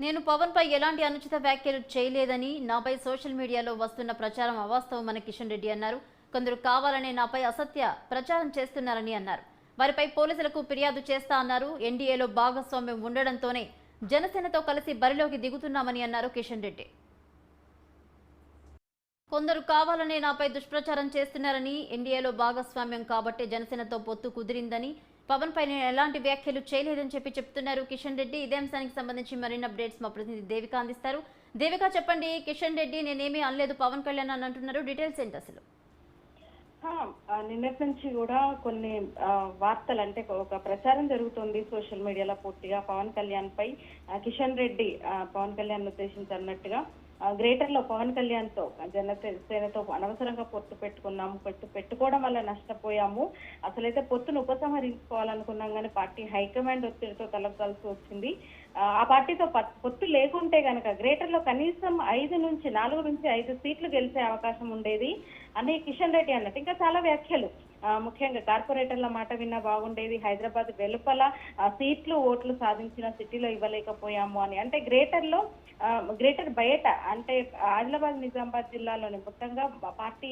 నేను పవన్ పై ఎలాంటి అనుచిత వ్యాఖ్యలు చేయలేదని నాపై సోషల్ మీడియాలో వస్తున్న ప్రచారం అవాస్తవమని కిషన్ రెడ్డి అన్నారు. కొందరు కావాలనే నాపై అసత్య ప్రచారం చేస్తున్నారని అన్నారు. వారిపై పోలీసులకు ఫిర్యాదు చేస్తా అన్నారు. ఎన్డీఏలో భాగస్వామ్యం ఉండడంతోనే జనసేనతో కలిసి బరిలోకి దిగుతున్నామని అన్నారు కిషన్ రెడ్డి. కొందరు కావాలనే నాపై దుష్ప్రచారం చేస్తున్నారని ఎన్డీఏలో భాగస్వామ్యం కాబట్టే జనసేనతో పొత్తు కుదిరిందని పవన్ పైన నేను ఎలాంటి వ్యాఖ్యలు చేయలేదని చెప్పి చెప్తున్నారు కిషన్ రెడ్డి. ఇదే అంశానికి సంబంధించి మరిన్ని అప్డేట్స్ మా ప్రతినిధి దేవిక అందిస్తారు. దేవిక చెప్పండి కిషన్ రెడ్డి నేనేమీ అనలేదు పవన్ కళ్యాణ్ అని అంటున్నారు. డీటెయిల్స్ ఏంటి అసలు? నిన్నటి నుంచి కూడా కొన్ని వార్తలు అంటే ఒక ప్రచారం జరుగుతుంది సోషల్ మీడియాలో పూర్తిగా పవన్ కళ్యాణ్ పై. కిషన్ రెడ్డి పవన్ కళ్యాణ్ ఉద్దేశించి అన్నట్టుగా గ్రేటర్లో పవన్ కళ్యాణ్తో జనసేనతో అనవసరంగా పొత్తు పెట్టుకున్నాము. పొత్తు పెట్టుకోవడం వల్ల నష్టపోయాము. అసలైతే పొత్తును ఉపసంహరించుకోవాలనుకున్నాం కానీ పార్టీ హైకమాండ్ ఒత్తిడితో తలపాల్సి వచ్చింది. ఆ, పార్టీతో పొత్తు లేకుంటే కనుక గ్రేటర్లో కనీసం ఐదు నుంచి నాలుగు నుంచి ఐదు సీట్లు గెలిచే అవకాశం ఉండేది. అని కిషన్ రెడ్డి అన్నట్టు. ఇంకా చాలా వ్యాఖ్యలు. ముఖ్యంగా కార్పొరేటర్ల మాట విన్నా బాగుండేది. హైదరాబాద్ వెలుపల సీట్లు ఓట్లు సాధించిన సిటీలో ఇవ్వలేకపోయాము అని. అంటే గ్రేటర్లో గ్రేటర్ బయట అంటే ఆదిలాబాద్ నిజామాబాద్ జిల్లాలోని మొత్తంగా పార్టీ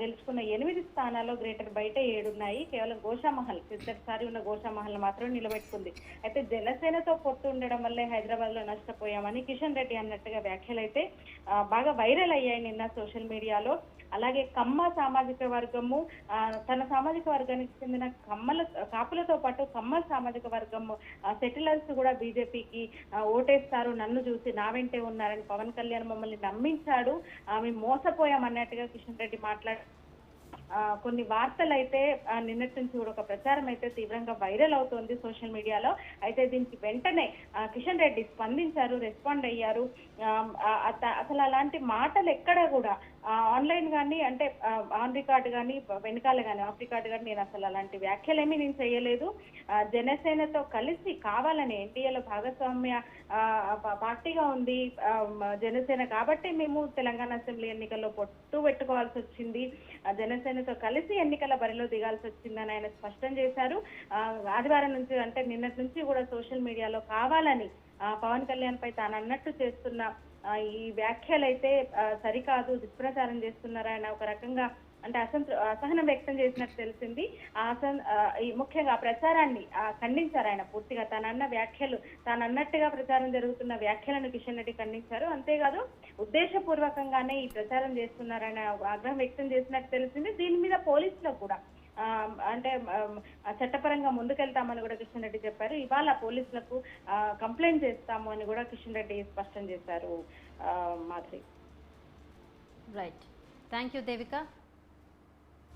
గెలుచుకున్న ఎనిమిది స్థానాల్లో గ్రేటర్ బయట ఏడున్నాయి. కేవలం గోషామహల్ క్రితసారి ఉన్న గోషామహల్ మాత్రం నిలబెట్టుకుంది. అయితే జనసేనతో పొత్తు ఉండడం వల్లే హైదరాబాద్లో నష్టపోయామని కిషన్ రెడ్డి అన్నట్టుగా వ్యాఖ్యలు అయితే బాగా వైరల్ అయ్యాయి నిన్న సోషల్ మీడియాలో. అలాగే కమ్మ సామాజిక వర్గము తన సామాజిక వర్గానికి చెందిన కమ్మల కాపులతో పాటు కమ్మ సామాజిక వర్గము సెటిలర్స్ కూడా బీజేపీకి ఓటేస్తారు. నన్ను చూసి నా వెంటే ఉన్నారని పవన్ కళ్యాణ్ మమ్మల్ని నమ్మించాడు. ఆమె మోసపోయామన్నట్టుగా కిషన్ రెడ్డి మాట్లాడు కొన్ని వార్తలు అయితే నిన్నటి నుంచి కూడా ఒక ప్రచారం అయితే తీవ్రంగా వైరల్ అవుతోంది సోషల్ మీడియాలో. అయితే దీనికి వెంటనే కిషన్ రెడ్డి స్పందించారు రెస్పాండ్ అయ్యారు. అత- అసలు అలాంటి మాటలు ఎక్కడ కూడా ఆన్లైన్ కానీ అంటే ఆన్ రికార్డ్ కానీ వెనకాల కానీ ఆఫ్ రికార్డ్ కానీ నేను అసలు అలాంటి వ్యాఖ్యలేమీ నేను చేయలేదు. జనసేనతో కలిసి కావాలని ఎన్టీఏలో భాగస్వామ్య పార్టీగా ఉంది జనసేన. కాబట్టి మేము తెలంగాణ అసెంబ్లీ ఎన్నికల్లో పొట్టు పెట్టుకోవాల్సి వచ్చింది. జనసేన జనసేనతో కలిసి ఎన్నికల బరిలో దిగాల్సి వచ్చిందని ఆయన స్పష్టం చేశారు. ఆ, ఆదివారం నుంచి అంటే నిన్నటి నుంచి కూడా సోషల్ మీడియాలో కావాలని ఆ, పవన్ కళ్యాణ్ పై తాను అన్నట్టు చేస్తున్న ఈ వ్యాఖ్యలు అయితే సరికాదు దుష్ప్రచారం చేస్తున్నారు ఆయన ఒక రకంగా అంటే అసంతృ అసహనం వ్యక్తం చేసినట్టు తెలిసింది. ఆ ముఖ్యంగా ఆ ప్రచారాన్ని ఖండించారు ఆయన పూర్తిగా. తనన్న వ్యాఖ్యలు తానన్నట్టుగా ప్రచారం జరుగుతున్న వ్యాఖ్యలను కిషన్ రెడ్డి ఖండించారు. అంతేకాదు ఉద్దేశపూర్వకంగానే ఈ ప్రచారం చేస్తున్నారని ఆగ్రహం వ్యక్తం చేసినట్టు తెలిసింది. దీని మీద పోలీసులకు కూడా అంటే చట్టపరంగా ముందుకెళ్తామని కూడా కిషన్ రెడ్డి చెప్పారు. ఇవాళ పోలీసులకు కంప్లైంట్ చేస్తాము అని కూడా కిషన్ రెడ్డి స్పష్టం చేశారు Madhuri. Right thank you Devika